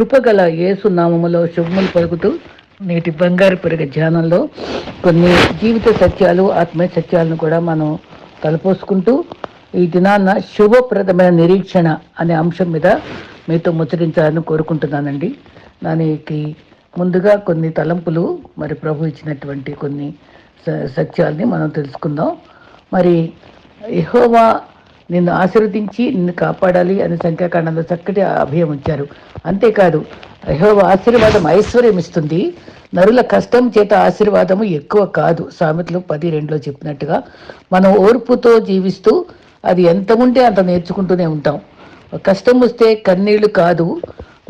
కృపగల యేసు నామములో శుభములు పలుకుతూ నేటి బంగారు పెరిగే ధ్యానంలో కొన్ని జీవిత సత్యాలు ఆత్మీయ సత్యాలను కూడా మనం తలపోసుకుంటూ ఈ దినాన్న శుభప్రదమైన నిరీక్షణ అనే అంశం మీద మీతో ముచ్చరించాలని కోరుకుంటున్నానండి. దానికి ముందుగా కొన్ని తలంపులు మరి ప్రభు ఇచ్చినటువంటి కొన్ని స- సత్యాల్ని మనం తెలుసుకుందాం. మరి యెహోవా నిన్ను ఆశీర్వదించి నిన్ను కాపాడాలి అని సంఖ్యాకాండంలో చక్కటి అభయం ఉంచారు. అంతేకాదు యహోవ ఆశీర్వాదం ఐశ్వర్యం ఇస్తుంది. నరుల కష్టం చేత ఆశీర్వాదము ఎక్కువ కాదు. సామెతలు పది రెండులో చెప్పినట్టుగా మనం ఓర్పుతో జీవిస్తూ అది ఎంత ఉంటే అంత నేర్చుకుంటూనే ఉంటాం. కష్టం వస్తే కన్నీళ్ళు కాదు.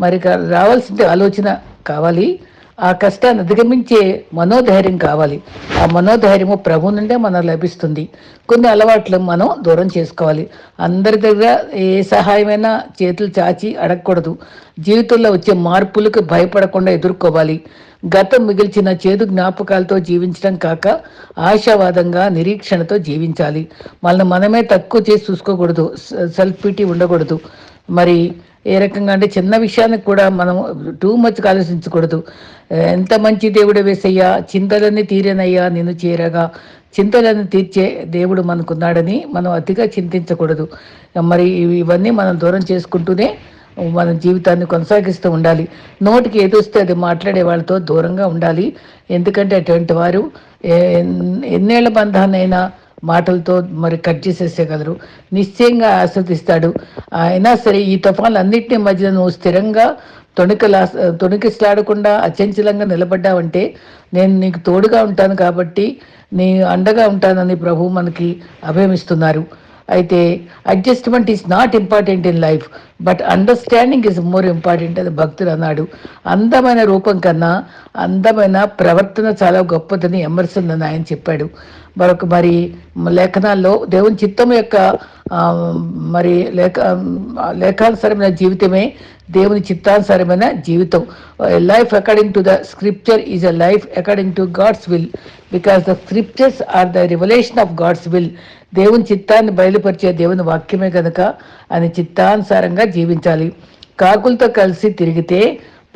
మరి రావాల్సింది ఆలోచన కావాలి. ఆ కష్టాన్ని అధిగమించే మనోధైర్యం కావాలి. ఆ మనోధైర్యము ప్రభు నుండే మనకు లభిస్తుంది. కొన్ని అలవాట్లు మనం దూరం చేసుకోవాలి. అందరి దగ్గర ఏ సహాయమైనా చేతులు చాచి అడగకూడదు. జీవితంలో వచ్చే మార్పులకు భయపడకుండా ఎదుర్కోవాలి. గతం మిగిల్చిన చేదు జ్ఞాపకాలతో జీవించడం కాక ఆశావాదంగా నిరీక్షణతో జీవించాలి. మనల్ని మనమే తక్కువ చేసి చూసుకోకూడదు. సెల్ఫ్ పిటీ ఉండకూడదు. మరి ఏ రకంగా అంటే చిన్న విషయానికి కూడా మనం టూ మచ్ ఆలోచించకూడదు. ఎంత మంచి దేవుడు వేసయ్యా చింతలన్నీ తీరేనయ్యా నిన్ను చేరగా. చింతలను తీర్చే దేవుడు మనకున్నాడని మనం అతిగా చింతించకూడదు. మరి ఇవన్నీ మనం దూరం చేసుకుంటూనే మన జీవితాన్ని కొనసాగిస్తూ ఉండాలి. నోటికి ఏదొస్తే అది మాట్లాడే వాళ్ళతో దూరంగా ఉండాలి. ఎందుకంటే అటువంటి వారు ఎన్నేళ్ళ బంధాన్నైనా మాటలతో మరి కట్ చేసేసేయగలరు నిశ్చయంగా ఆస్వాదిస్తాడు అయినా సరే ఈ తుఫాన్లు అన్నింటినీ మధ్య నువ్వు స్థిరంగా తొణికలా తొణికిస్తాడకుండా అచంచలంగా నిలబడ్డావంటే నేను నీకు తోడుగా ఉంటాను కాబట్టి నీ అండగా ఉంటానని ప్రభు మనకి అభయమిస్తున్నారు. అయితే adjustment is not important in life but understanding is more important అది భక్తుడు అన్నాడు. అందమైన రూపం కన్నా అందమైన ప్రవర్తన చాలా గొప్పదని ఎమర్సన్ అని ఆయన చెప్పాడు. మరొక మరి లేఖనాల్లో దేవుని చిత్తం యొక్క మరి లేఖ లేఖానుసరమైన జీవితమే దేవుని చిత్తానుసారమైన జీవితం. Life according to the scripture is a life according to God's will because the scriptures are the revelation of God's will దేవుని చిత్తాన్ని బయలుపరిచే దేవుని వాక్యమే కనుక అని చిత్తానుసారంగా జీవించాలి. కాకులతో కలిసి తిరిగితే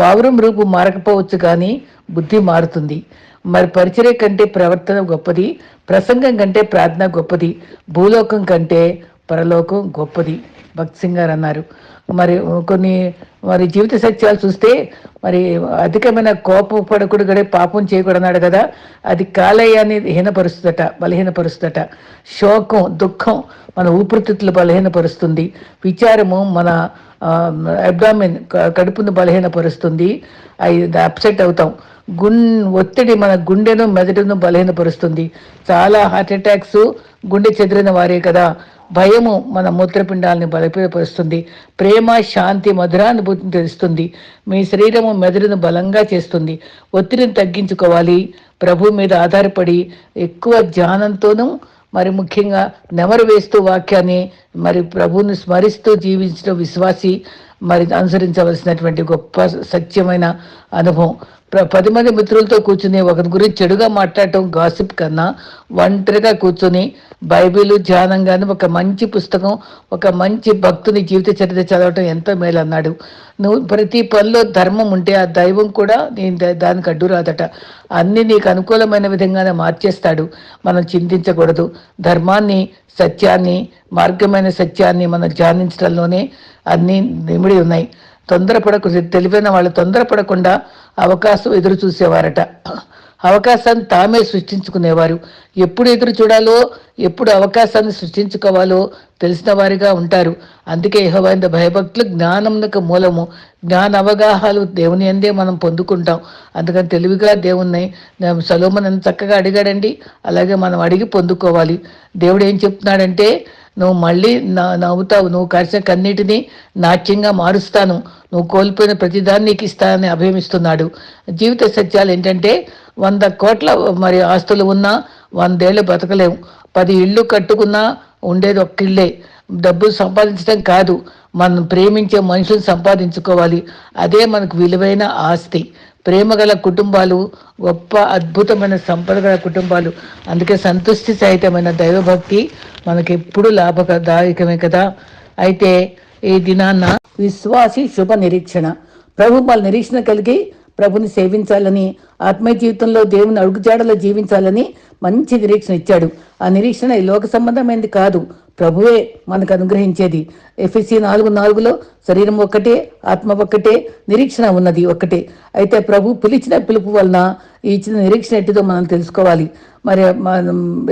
పావురం రూపు మారకపోవచ్చు కానీ బుద్ధి మారుతుంది. మరి పరిచర్య కంటే ప్రవర్తన గొప్పది ప్రసంగం కంటే ప్రార్థన గొప్పది భూలోకం కంటే పరలోకం గొప్పది. భక్త్ సింగ్ గారు అన్నారు. మరి కొన్ని మరి జీవిత సత్యాలు చూస్తే మరి అధికమైన కోపం పడకూడదు పాపం చేయకూడన్నాడు కదా. అది కాలేయాన్ని హీనపరుస్తుందట బలహీనపరుస్తుందట. శోకం దుఃఖం మన ఊపిరితిత్తులు బలహీనపరుస్తుంది. విచారము మన అబ్డామిన్ కడుపును బలహీనపరుస్తుంది. అవి అప్సెట్ అవుతాం. గున్ ఒత్తిడి మన గుండెను మెదడును బలహీనపరుస్తుంది. చాలా హార్ట్ అటాక్స్ గుండె చెదిరిన వారే కదా. భయము మన మూత్రపిండాలని బలపరుస్తుంది ప్రేమ శాంతి మధురానుభూతిని తెలుస్తుంది మీ శరీరము మెదడును బలంగా చేస్తుంది. ఒత్తిడిని తగ్గించుకోవాలి. ప్రభు మీద ఆధారపడి ఎక్కువ ధ్యానంతోనూ మరి ముఖ్యంగా నెమరు వేస్తూ వాక్యాన్ని మరి ప్రభువుని స్మరిస్తూ జీవించడం విశ్వాసి. మరి అనుసరించవలసినటువంటి గొప్ప సత్యమైన అనుభవం. పది మంది మిత్రులతో కూర్చుని ఒకరి గురించి చెడుగా మాట్లాడటం గాసిప్ కన్నా ఒంటరిగా కూర్చొని బైబిల్ ధ్యానం కానీ ఒక మంచి పుస్తకం ఒక మంచి భక్తుని జీవిత చరిత్ర చదవటం ఎంతో మేలు అన్నాడు. నువ్వు ప్రతి పనిలో ధర్మం ఉంటే ఆ దైవం కూడా నీ దానికి అడ్డు రాదట. అన్ని నీకు అనుకూలమైన విధంగానే మార్చేస్తాడు. మనం చింతించకూడదు. ధర్మాన్ని సత్యాన్ని మార్గమైన సత్యాన్ని మనం ధ్యానించడంలోనే అన్నీ నిమిడి ఉన్నాయి. తొందరపడకు తెలివైన వాళ్ళు తొందరపడకుండా అవకాశం ఎదురు చూసేవారట అవకాశాన్ని తామే సృష్టించుకునేవారు. ఎప్పుడు ఎదురు చూడాలో ఎప్పుడు అవకాశాన్ని సృష్టించుకోవాలో తెలిసిన వారిగా ఉంటారు. అందుకే యెహోవాయందు భయభక్తులు జ్ఞానంకు మూలము. జ్ఞాన అవగాహాలు దేవుని అందే మనం పొందుకుంటాం. అందుకని తెలివిగా దేవుణ్ణి సలోమన్ చక్కగా అడిగాడండి? అలాగే మనం అడిగి పొందుకోవాలి. దేవుడు ఏం చెప్తున్నాడంటే నువ్వు మళ్ళీ నా నవ్వుతావు. నువ్వు కరిసిన కన్నీటిని నాట్యంగా మారుస్తాను. నువ్వు కోల్పోయిన ప్రతిదాన్ని నీకు ఇస్తానని అభయమిస్తున్నాడు జీవిత సత్యాలు ఏంటంటే వంద కోట్ల మరి ఆస్తులు ఉన్నా వందేళ్ళు బ్రతకలేవు. పది ఇళ్ళు కట్టుకున్నా ఉండేది ఒక్క ఇల్లే డబ్బులు సంపాదించడం కాదు. మనం ప్రేమించే మనుషులు సంపాదించుకోవాలి. అదే మనకు విలువైన ఆస్తి. ప్రేమగల కుటుంబాలు గొప్ప అద్భుతమైన సంపద గల కుటుంబాలు. అందుకే సంతుష్టి సహితమైన దైవభక్తి మనకి ఎప్పుడు లాభదాయకమే కదా. అయితే ఈ దినాన్న విశ్వాసి శుభ నిరీక్షణ. ప్రభు వాళ్ళ నిరీక్షణ కలిగి ప్రభుని సేవించాలని ఆత్మీయ జీవితంలో దేవుని అడుగుజాడలో జీవించాలని మంచి నిరీక్షణ ఇచ్చాడు. ఆ నిరీక్షణ ఈ లోక సంబంధమైనది కాదు. ప్రభువే మనకు అనుగ్రహించేది. ఎఫ్ఎస్సి నాలుగు నాలుగులో శరీరం ఒక్కటే ఆత్మ ఒక్కటే నిరీక్షణ ఉన్నది ఒక్కటే. అయితే ప్రభు పిలిచిన పిలుపు వలన ఇచ్చిన నిరీక్షణ ఎట్టిదో మనం తెలుసుకోవాలి. మరి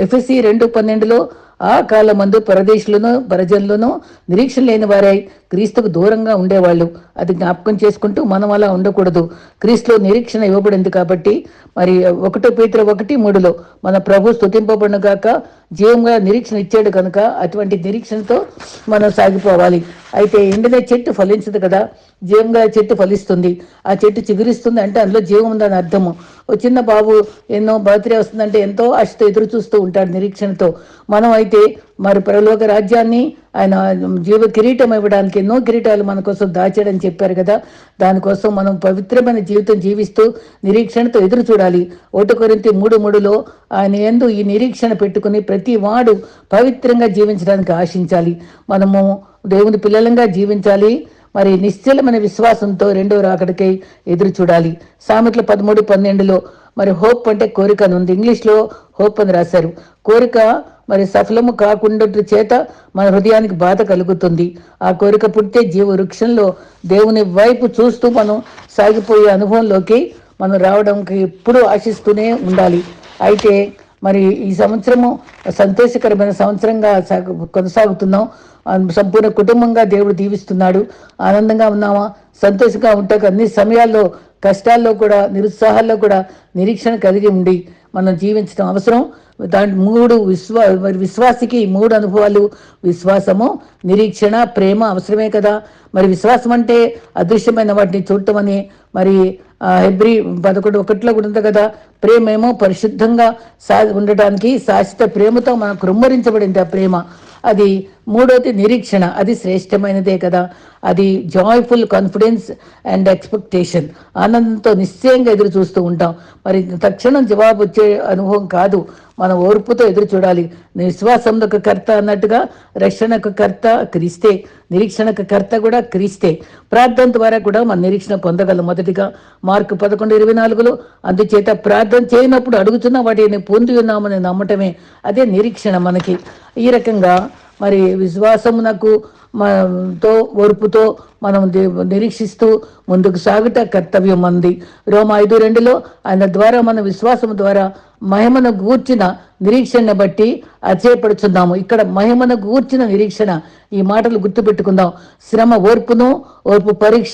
ఎఫ్ఎస్సి రెండు పన్నెండులో ఆ కాలమందు పరదేశులను పరజనులను నిరీక్షణ లేని వారై క్రీస్తుకు దూరంగా ఉండేవాళ్ళు. అది జ్ఞాపకం చేసుకుంటూ మనం అలా ఉండకూడదు. క్రీస్తులో నిరీక్షణ ఇవ్వబడింది కాబట్టి మరి ఒకటో పేతుల ఒకటి మూడులో మన ప్రభు స్థుతింపబడిన కాక జీవంగా నిరీక్షణ ఇచ్చాడు కనుక అటువంటి నిరీక్షణతో మనం సాగిపోవాలి. అయితే ఎండిన చెట్టు ఫలించదు కదా. జీవంగా చెట్టు ఫలిస్తుంది. ఆ చెట్టు చిగురిస్తుంది అంటే అందులో జీవం ఉందని అర్థము. ఓ చిన్న బాబు ఎన్నో బర్త్డే వస్తుందంటే ఎంతో ఆశతో ఎదురు చూస్తూ ఉంటాడు నిరీక్షణతో. మనం అయితే మరి పరలోక రాజ్యాన్ని ఆయన జీవ కిరీటం ఇవ్వడానికి ఎన్నో కిరీటాలు మన కోసం దాచాడని చెప్పారు కదా. దానికోసం మనం పవిత్రమైన జీవితం జీవిస్తూ నిరీక్షణతో ఎదురు చూడాలి. ఒకటి మూడు మూడులో ఆయన ఎందు ఈ నిరీక్షణ పెట్టుకుని ప్రతి వాడు పవిత్రంగా జీవించడానికి ఆశించాలి. మనము దేవుని పిల్లలంగా జీవించాలి. మరి నిశ్చలమైన విశ్వాసంతో రెండో రాకడికై ఎదురు చూడాలి. సామెతలు పదమూడు పన్నెండులో మరి హోప్ అంటే కోరిక అని ఉంది. ఇంగ్లీష్లో హోప్ అని రాశారు. కోరిక మరి సఫలము కాకుండా చేత మన హృదయానికి బాధ కలుగుతుంది. ఆ కోరిక పుట్టే జీవ వృక్షంలో దేవుని వైపు చూస్తూ మనం సాగిపోయే అనుభవంలోకి మనం రావడానికి ఎప్పుడూ ఆశిస్తూనే ఉండాలి. అయితే మరి ఈ సంవత్సరము సంతోషకరమైన సంవత్సరంగా కొనసాగుతున్నాం. సంపూర్ణ కుటుంబంగా దేవుడు దీవిస్తున్నాడు. ఆనందంగా ఉన్నామా? సంతోషంగా ఉంటాక అన్ని సమయాల్లో కష్టాల్లో కూడా నిరుత్సాహాల్లో కూడా నిరీక్షణ కలిగి ఉండి మనం జీవించడం అవసరం. దాని మూడు విశ్వా మరి విశ్వాసికి ఈ మూడు అనుభవాలు. విశ్వాసము నిరీక్షణ ప్రేమ అవసరమే కదా. మరి విశ్వాసం అంటే అదృశ్యమైన వాటిని చూడటం అని మరి ఆ, హెబ్రి పదకొండు ఒకటిలో కూడా ఉంది కదా. ప్రేమ ఏమో పరిశుద్ధంగా సా ఉండటానికి శాశ్వత ప్రేమతో మనకు కృమ్మరించబడింది ఆ ప్రేమ. అది మూడోది నిరీక్షణ. అది శ్రేష్టమైనదే కదా. అది జాయ్ఫుల్ కాన్ఫిడెన్స్ అండ్ ఎక్స్పెక్టేషన్ ఆనందంతో నిశ్చయంగా ఎదురు చూస్తూ ఉంటాం. మరి తక్షణం జవాబు వచ్చే అనుభవం కాదు. మన ఓర్పుతో ఎదురు చూడాలి. విశ్వాసంకు కర్త అన్నట్టుగా రక్షణకు కర్త క్రీస్తే. నిరీక్షణకు కర్త కూడా క్రీస్తే. ప్రార్థన ద్వారా కూడా మన నిరీక్షణ పొందగలం మొదటిగా. మార్కు పదకొండు ఇరవై నాలుగులో అందుచేత ప్రార్థన చేయనప్పుడు అడుగుతున్న వాటిని పొంది ఉన్నామని నమ్మటమే. అదే నిరీక్షణ మనకి. ఈ రకంగా మరి విశ్వాసమునకు తో ఓర్పుతో మనం నిరీక్షిస్తూ ముందుకు సాగుట కర్తవ్యం అంది రోమ ఐదు రెండులో ఆయన ద్వారా మన విశ్వాసం ద్వారా మహిమను గూర్చిన నిరీక్షణ బట్టి అచేపడుచున్నాము ఇక్కడ మహిమను గూర్చిన నిరీక్షణ ఈ మాటలు గుర్తుపెట్టుకుందాం. శ్రమ ఓర్పును ఓర్పు పరీక్ష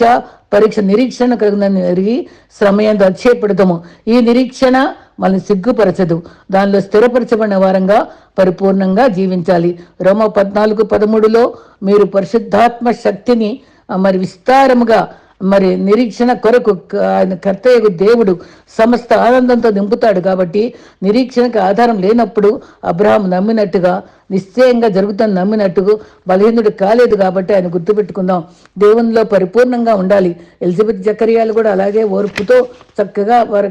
పరీక్ష నిరీక్షణ కలిగిన జరిగి శ్రమ ఎందు అక్షేపడతాము ఈ నిరీక్షణ మనల్ని సిగ్గుపరచదు. దానిలో స్థిరపరచబడిన వారంగా పరిపూర్ణంగా జీవించాలి. రోమ పద్నాలుగు పదమూడులో మీరు పరిశుద్ధాత్మ శక్తిని మరి విస్తారముగా మరి నిరీక్షణ కొరకు ఆయన కర్తయ్యకు దేవుడు సమస్త ఆనందంతో నింపుతాడు కాబట్టి నిరీక్షణకు ఆధారం లేనప్పుడు అబ్రహాం నమ్మినట్టుగా నిశ్చయంగా జరుగుతుంది నమ్మినట్టు బలహీనుడు కాలేదు కాబట్టి ఆయన గుర్తుపెట్టుకుందాం. దేవునిలో పరిపూర్ణంగా ఉండాలి. ఎలిజబెత్ జకరియాలు కూడా అలాగే ఓర్పుతో చక్కగా వారి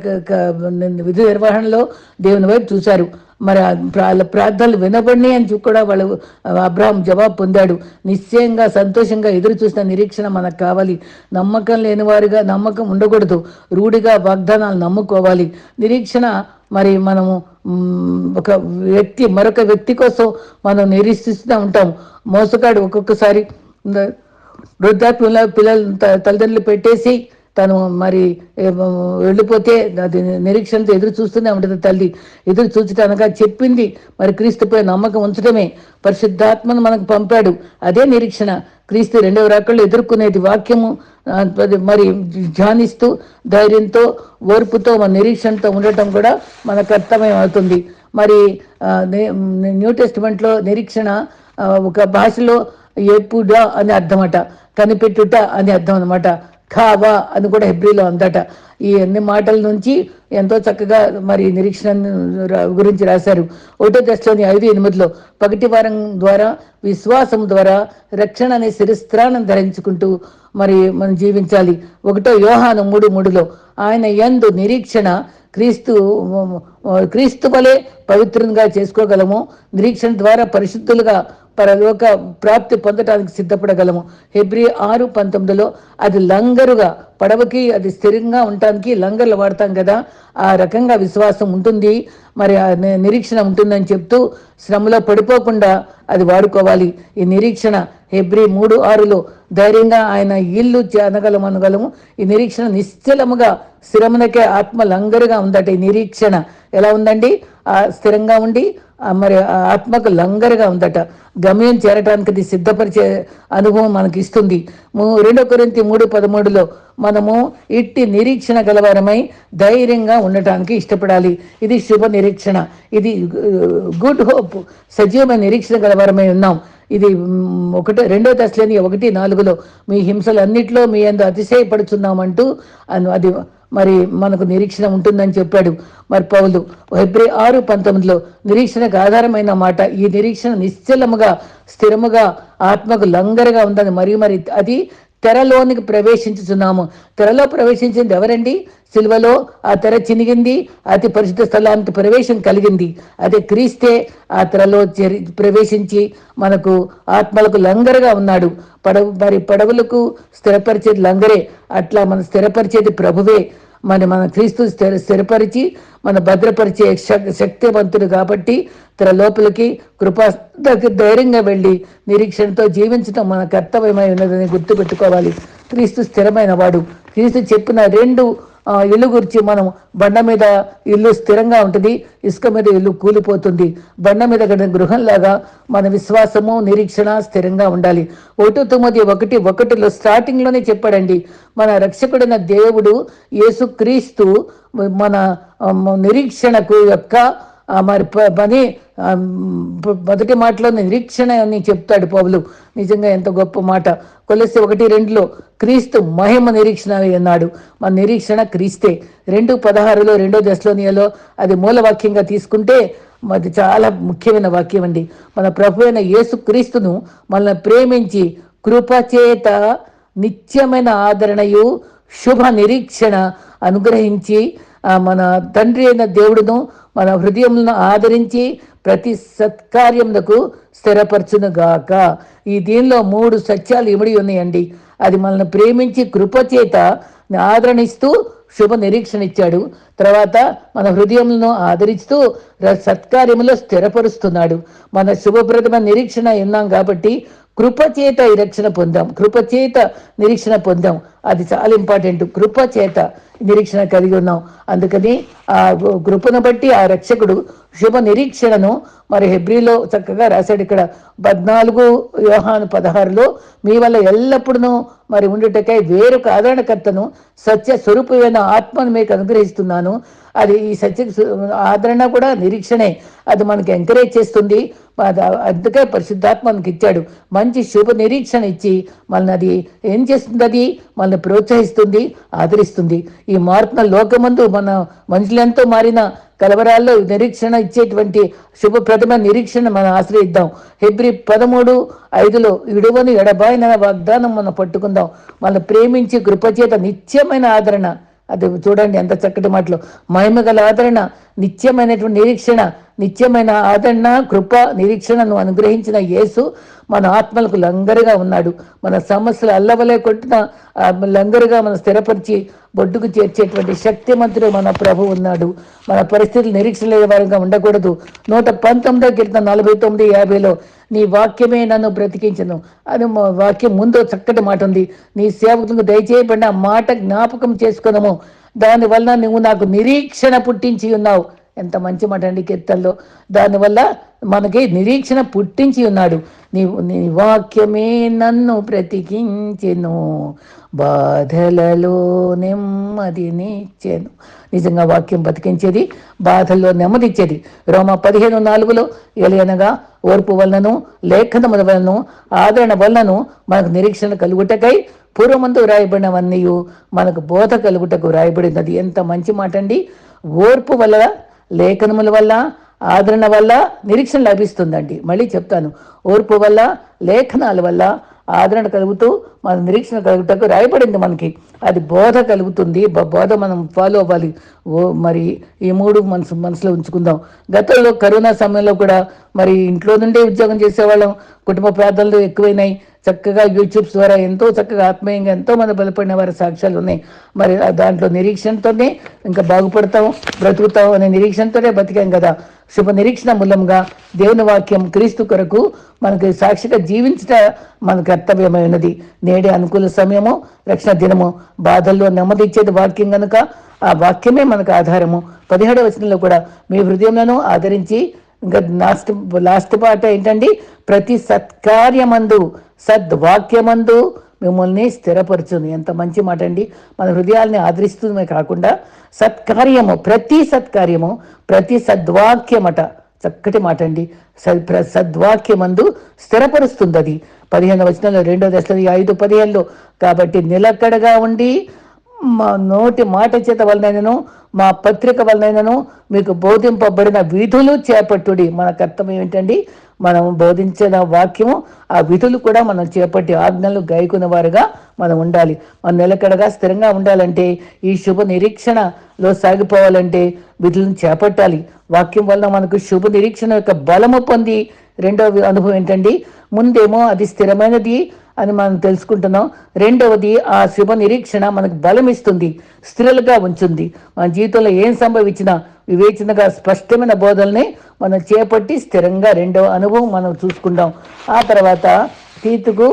విధి నిర్వహణలో దేవుని వైపు చూశారు. మరి వాళ్ళ ప్రార్థనలు వినబడినాయి అని కూడా వాళ్ళు అబ్రాహం జవాబు పొందాడు. నిశ్చయంగా సంతోషంగా ఎదురు చూసిన నిరీక్షణ మనకు కావాలి. నమ్మకం లేని వారిగా నమ్మకం ఉండకూడదు. రూఢిగా వాగ్దానాలు నమ్ముకోవాలి. నిరీక్షణ మరి మనము ఒక వ్యక్తి మరొక వ్యక్తి కోసం మనం నిరీక్షిస్తూ ఉంటాం. మోసగాడు ఒక్కొక్కసారి వృద్ధాప్యంలో పిల్లలు తల్లిదండ్రులు పెట్టేసి తను మరి వెళ్ళిపోతే అది నిరీక్షణతో ఎదురు చూస్తూనే ఉంటుంది తల్లి. ఎదురు చూచటానగా చెప్పింది మరి క్రీస్తుపై నమ్మకం ఉంచడమే పరిశుద్ధాత్మను మనకు పంపాడు. అదే నిరీక్షణ. క్రీస్తు రెండవ రాకళ్ళు ఎదుర్కొనేది వాక్యము. మరి ధ్యానిస్తూ ధైర్యంతో ఓర్పుతో మన నిరీక్షణతో ఉండటం కూడా మన కర్తవ్యం అవుతుంది. మరి న్యూ టెస్టిమెంట్లో నిరీక్షణ ఒక భాషలో ఎప్పుడా అని అర్థమట. కనిపెట్టుట అని అర్థం అనమాట ఖావా అని కూడా హెబ్రిలో అందట ఈ అన్ని మాటల నుంచి ఎంతో చక్కగా మరి నిరీక్షణ గురించి రాశారు. ఒకటో దశలోని ఐదు ఎనిమిదిలో పగటి వారం ద్వారా విశ్వాసం ద్వారా రక్షణ అనే శిరస్త్రానం ధరించుకుంటూ మరి మనం జీవించాలి. ఒకటో యోహాను మూడు మూడులో ఆయన యందు నిరీక్షణ క్రీస్తు క్రీస్తు వలె పవిత్రంగా చేసుకోగలము. నిరీక్షణ ద్వారా పరిశుద్ధులుగా పరలోక ప్రాప్తి పొందటానికి సిద్ధపడగలము. హెబ్రి ఆరు పంతొమ్మిదిలో అది లంగరుగా పడవకి అది స్థిరంగా ఉండటానికి లంగర్లు వాడతాం కదా ఆ రకంగా విశ్వాసం ఉంటుంది. మరి ఆ నిరీక్షణ ఉంటుందని చెప్తూ శ్రమలో పడిపోకుండా అది వాడుకోవాలి. ఈ నిరీక్షణ హెబ్రి మూడు ఆరులో ధైర్యంగా ఆయన ఇల్లు అనగలం అనగలము. ఈ నిరీక్షణ నిశ్చలముగా స్థిరమునకే ఆత్మ లంగరుగా ఉందట ఈ నిరీక్షణ. ఎలా ఉందండి? స్థిరంగా ఉండి మరి ఆత్మకు లంగరుగా ఉందట. గమ్యం చేరటానికి ఇది సిద్ధపరిచే అనుభవం మనకి ఇస్తుంది రెండో కొరింతి మూడు పదమూడులో మనము ఇట్టి నిరీక్షణ గలవారమై ధైర్యంగా ఉండటానికి ఇష్టపడాలి. ఇది శుభ నిరీక్షణ. ఇది గుడ్ హోప్. సజీవమైన నిరీక్షణ గలవారమై ఉన్నాం. ఇది ఒకటి రెండో దశలోని ఒకటి నాలుగులో మీ హింసలన్నిట్లో మీ అందు అతిశయపడుచున్నామంటూ అది మరి మనకు నిరీక్షణ ఉంటుందని చెప్పాడు. మరి పౌలు ఫిబ్రి ఆరు పంతొమ్మిదిలో నిరీక్షణకు ఆధారమైన మాట ఈ నిరీక్షణ నిశ్చలముగా స్థిరముగా ఆత్మకు లంగరగా ఉందని. మరి మరి అది తెరలోనికి ప్రవేశించుచున్నాము. తెరలో ప్రవేశించింది ఎవరండి? సిల్వలో ఆ తెర చినిగింది అతి పరిశుద్ధ స్థలానికి ప్రవేశం కలిగింది. అదే క్రీస్తే ఆ తెరలో ప్రవేశించి మనకు ఆత్మలకు లంగరగా ఉన్నాడు. పడవ మరి పడవలకు స్థిరపరిచేది లంగరే. అట్లా మనం స్థిరపరిచేది ప్రభువే. మరి మన క్రీస్తు స్థిర స్థిరపరిచి మన భద్రపరిచే శక్తివంతుడు కాబట్టి తన లోపలికి కృపా ధైర్యంగా వెళ్ళి నిరీక్షణతో జీవించడం మన కర్తవ్యమై ఉన్నదని గుర్తుపెట్టుకోవాలి. క్రీస్తు స్థిరమైన వాడు. క్రీస్తు చెప్పిన రెండు ఇల్లు గురించి మనం బండ మీద ఇల్లు స్థిరంగా ఉంటుంది ఇసుక మీద ఇల్లు కూలిపోతుంది. బండ మీద కట్టిన గృహంలాగా మన విశ్వాసము నిరీక్షణ స్థిరంగా ఉండాలి. ఒకటి తొమ్మిది ఒకటి ఒకటిలో స్టార్టింగ్లోనే చెప్పాడండి మన రక్షకుడైన దేవుడు యేసుక్రీస్తు మన నిరీక్షణకు యొక్క మరి ప- పని మొదటి మాటలో నిరీక్షణ అని చెప్తాడు పౌలు. నిజంగా ఎంత గొప్ప మాట. కొలసి ఒకటి రెండులో క్రీస్తు మహిమ నిరీక్షణ అన్నాడు. మన నిరీక్షణ క్రీస్తే. రెండు పదహారులో రెండో దశలోనియలో అది మూలవాక్యంగా తీసుకుంటే అది చాలా ముఖ్యమైన వాక్యం అండి. మన ప్రభు అయిన యేసు క్రీస్తును మనల్ని ప్రేమించి కృపచేత నిత్యమైన ఆదరణయు శుభ నిరీక్షణ అనుగ్రహించి మన తండ్రి అయిన దేవుడును మన హృదయములను ఆదరించి ప్రతి సత్కార్యములకు స్థిరపరచునుగాక. ఈ దీనిలో మూడు సత్యాలు ఇమిడి ఉన్నాయండి. అది మనల్ని ప్రేమించి కృపచేత ఆదరణిస్తూ శుభ నిరీక్షణ ఇచ్చాడు. తర్వాత మన హృదయంను ఆదరిస్తూ సత్కార్యములో స్థిరపరుస్తున్నాడు. మన శుభప్రదమైన నిరీక్షణ ఉన్నాం కాబట్టి కృపచేత ఈ రక్షణ పొందాం. కృపచేత నిరీక్షణ పొందాం. అది చాలా ఇంపార్టెంట్. కృపచేత నిరీక్షణ కలిగి ఉన్నాం. అందుకని ఆ కృపను బట్టి ఆ రక్షకుడు శుభ నిరీక్షణను మరి హెబ్రిలో చక్కగా రాశాడు ఇక్కడ. పద్నాలుగు వ్యూహాను పదహారులో మీ వల్ల ఎల్లప్పుడూ మరి ఉండుటకై వేరొక ఆదరణకర్తను సత్య స్వరూపమైన ఆత్మను మీకు అనుగ్రహిస్తున్నాను. అది ఈ సత్య ఆదరణ కూడా నిరీక్షణే. అది మనకి ఎంకరేజ్ చేస్తుంది. అందుకే పరిశుద్ధాత్మ మనకి ఇచ్చాడు. మంచి శుభ నిరీక్షణ ఇచ్చి మనల్ని అది ఏం చేస్తుంది అది? మనల్ని ప్రోత్సహిస్తుంది ఆదరిస్తుంది. ఈ మారుతున్న లోకమందు మన మనుషులెంతో మారిన కలవరాల్లో నిరీక్షణ ఇచ్చేటువంటి శుభప్రదమైన నిరీక్షణ మనం ఆశ్రయిద్దాం. హెబ్రి పదమూడు ఐదులో విడువని ఎడబాయిన వాగ్దానం మనం పట్టుకుందాం. మన ప్రేమించి కృపచేత నిత్యమైన ఆదరణ. అది చూడండి ఎంత చక్కటి మాటలు. మహిమగల ఆదరణ నిత్యమైనటువంటి నిరీక్షణ నిత్యమైన ఆదరణ కృప నిరీక్షణను అనుగ్రహించిన యేసు మన ఆత్మలకు లంగరుగా ఉన్నాడు. మన సమస్యలు అల్లవలే కొట్టిన లంగరుగా మన స్థిరపరిచి బొడ్డుకు చేర్చేటువంటి శక్తిమంతుడు మన ప్రభు ఉన్నాడు. మన పరిస్థితులు నిరీక్షణ లేని వారంగా ఉండకూడదు. నూట పంతొమ్మిదో కీర్తన నలభై తొమ్మిది యాభైలో నీ వాక్యమే నన్ను బ్రతికించను. అని మా వాక్యం ముందు చక్కటి మాట ఉంది. నీ సేవకులకు దయచేయబడిన ఆ మాట జ్ఞాపకం చేసుకున్నాము. దానివల్ల నువ్వు నాకు నిరీక్షణ పుట్టించి ఉన్నావు. ఎంత మంచి మాట అండి కీర్తనలో. దానివల్ల మనకి నిరీక్షణ పుట్టించి ఉన్నాడు. నీవు నీ వాక్యమే నన్ను బ్రతికించెను బాధలలో నెమ్మదినిచ్చెను నిజంగా వాక్యం బతికించేది బాధల్లో నెమ్మదిచ్చేది. రోమ పదిహేను నాలుగులో ఎలయనగా ఓర్పు వలనను లేఖనముల వలన ఆదరణ వలనను మనకు నిరీక్షణ కలుగుటకై పూర్వమందు వ్రాయబడినవన్నీ మనకు బోధ కలుగుటకు వ్రాయబడినది. ఎంత మంచి మాట అండి ఓర్పు వల్ల లేఖనముల వల్ల ఆదరణ వల్ల నిరీక్షణ లభిస్తుందండి. మళ్ళీ చెప్తాను. ఓర్పు వల్ల లేఖనాల వల్ల ఆదరణ కలుగుతూ మన నిరీక్షణ కలుగుటకు రాయబడింది మనకి. అది బోధ కలుగుతుంది. బోధ మనం ఫాలో అవ్వాలి. ఓ మరి ఈ మూడు మనసు మనసులో ఉంచుకుందాం. గతంలో కరోనా సమయంలో కూడా మరి ఇంట్లో నుండే ఉద్యోగం చేసేవాళ్ళం. కుటుంబ ప్రార్థనలు ఎక్కువైనాయి. చక్కగా యూట్యూబ్స్ ద్వారా ఎంతో చక్కగా ఆత్మీయంగా ఎంతో మంది బలపడిన వారి సాక్ష్యాలు ఉన్నాయి. మరి దాంట్లో నిరీక్షణతోనే ఇంకా బాగుపడతాం బ్రతుకుతాం అనే నిరీక్షణతోనే బతికాం కదా. శుభ నిరీక్షణ మూలంగా దేవుని వాక్యం క్రీస్తు కొరకు మనకి సాక్షిగా జీవించట మన కర్తవ్యమైనది నేడే అనుకూల సమయము రక్షణ దినము. బాధల్లో నెమ్మది ఇచ్చేది వాక్యం కనుక ఆ వాక్యమే మనకు ఆధారము. పదిహేడవ వచనంలో కూడా మీ హృదయంలో ఆదరించి ఇంకా లాస్ట్ లాస్ట్ పాట ఏంటండి? ప్రతి సత్కార్యమందు సద్వాక్యమందు మిమ్మల్ని స్థిరపరచును. ఎంత మంచి మాట అండి మన హృదయాల్ని ఆదరిస్తుందే కాకుండా సత్కార్యము ప్రతి సత్కార్యము ప్రతి సద్వాక్యమట చక్కటి మాట అండి సద్ ప్ర- సద్వాక్యమందు స్థిరపరుస్తుంది అది పదిహేను వచనంలో రెండో దశలో ఐదు పదిహేనులో కాబట్టి నిలకడగా ఉండి మా నోటి మాట చేత వలనైనను మా పత్రిక వలనైనను మీకు బోధింపబడిన విధులు చేపట్టుడి. మన కర్తవ్యం ఏంటండి? మనం బోధించిన వాక్యము ఆ విధులు కూడా మనం చేపట్టి ఆజ్ఞలు గాయకున్న వారుగా మనం ఉండాలి. మనం నిలకడగా స్థిరంగా ఉండాలంటే ఈ శుభ నిరీక్షణలో సాగిపోవాలంటే విధులను చేపట్టాలి. వాక్యం వల్ల మనకు శుభ నిరీక్షణ యొక్క బలము పొంది రెండవ అనుభవం ఏంటండి? ముందేమో అది స్థిరమైనది అని మనం తెలుసుకుంటున్నాం. రెండవది ఆ శుభ నిరీక్షణ మనకు బలం ఇస్తుంది స్థిరలుగా ఉంచుంది. మన జీవితంలో ఏం సంభవించినా వివేచనగా స్పష్టమైన బోధల్ని మనం చేపట్టి స్థిరంగా రెండవ అనుభవం మనం చూసుకుందాం ఆ తర్వాత తీతుకు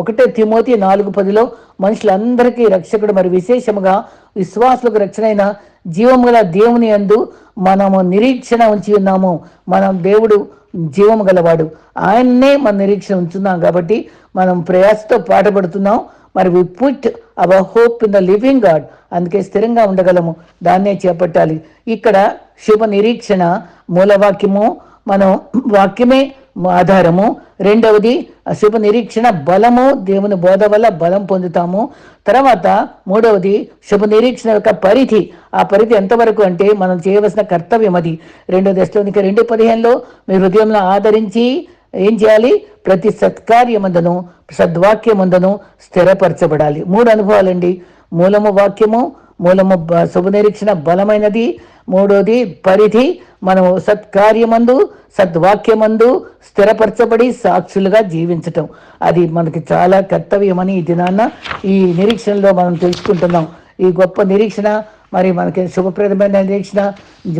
ఒకటే తిమోతి నాలుగు పదిలో మనుషులందరికీ రక్షకుడు మరి విశేషముగా విశ్వాసులకు రక్షణైన జీవము గల దేవుని యందు మనము నిరీక్షణ ఉంచి ఉన్నాము. మనం దేవుడు జీవము గలవాడు. ఆయన్నే మన నిరీక్షణ ఉంచున్నాం కాబట్టి మనం ప్రయాసతో పాటుపడుతున్నాం. మరి we put our hope in the living God అందుకే స్థిరంగా ఉండగలము. దాన్నే చేపట్టాలి. ఇక్కడ శుభ నిరీక్షణ మూలవాక్యము. మనం వాక్యమే ఆధారము. రెండవది ఆ శుభ నిరీక్షణ బలము దేవుని బోధ వల్ల బలం పొందుతాము. తర్వాత మూడవది శుభ నిరీక్షణ యొక్క పరిధి. ఆ పరిధి ఎంతవరకు అంటే మనం చేయవలసిన కర్తవ్యం అది. రెండో దశలోనికి రెండు పదిహేనులో మీ హృదయంలో ఆదరించి ఏం చేయాలి? ప్రతి సత్కార్యమందును సద్వాక్యమందును స్థిరపరచబడాలి. మూడు అనుభవాలండి. మూలము వాక్యము మూలము బ- శుభ నిరీక్షణ బలమైనది మూడోది పరిధి. మనము సత్కార్యమందు సద్వాక్యమందు స్థిరపరచబడి సాక్షులుగా జీవించటం. అది మనకి చాలా కర్తవ్యమని ఈ దినాన్న ఈ నిరీక్షణలో మనం తెలుసుకుంటున్నాం. ఈ గొప్ప నిరీక్షణ మరి మనకి శుభప్రదమైన నిరీక్షణ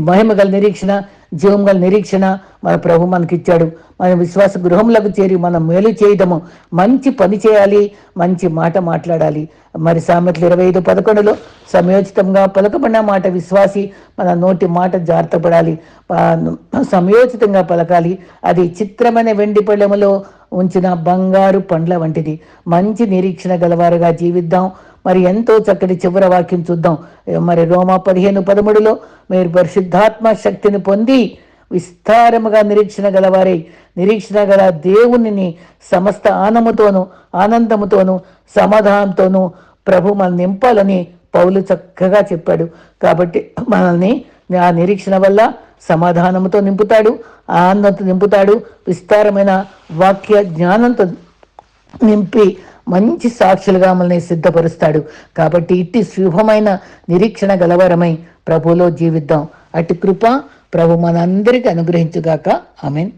మహిమ గల నిరీక్షణ జీవం గల నిరీక్షణ మన ప్రభు మనకిచ్చాడు. మన విశ్వాస గృహంలోకి చేరి మనం మేలు చేయడము మంచి పని చేయాలి మంచి మాట మాట్లాడాలి. మరి సామెతలు ఇరవై ఐదు పదకొండులో సమయోచితంగా పలకబడిన మాట విశ్వాసి మన నోటి మాట జాగ్రత్త పడాలి సమయోచితంగా పలకాలి. అది చిత్రమైన వెండి పళ్ళెములో ఉంచిన బంగారు పండ్ల వంటిది. మంచి నిరీక్షణ గలవారుగా జీవిద్దాం. మరి ఎంతో చక్కటి చివరి వాక్యం చూద్దాం. మరి రోమా పదిహేను పదమూడులో మీరు పరిశుద్ధాత్మ శక్తిని పొంది విస్తారముగా నిరీక్షణ గలవారై నిరీక్షణ గల దేవునిని సమస్త ఆనముతోనూ ఆనందముతోనూ సమాధానంతోనూ ప్రభు మన నింపాలని పౌలు చక్కగా చెప్పాడు. కాబట్టి మనల్ని ఆ నిరీక్షణ వల్ల సమాధానంతో నింపుతాడు ఆనందంతో నింపుతాడు విస్తారమైన వాక్య జ్ఞానంతో నింపి మంచి సాక్షులుగా మనల్ని సిద్ధపరుస్తాడు. కాబట్టి ఇట్టి శుభమైన నిరీక్షణ గలవరమై ప్రభులో జీవిద్దాం. అటు కృప ప్రభు మనందరికీ అనుగ్రహించుగాక. ఆమెన్.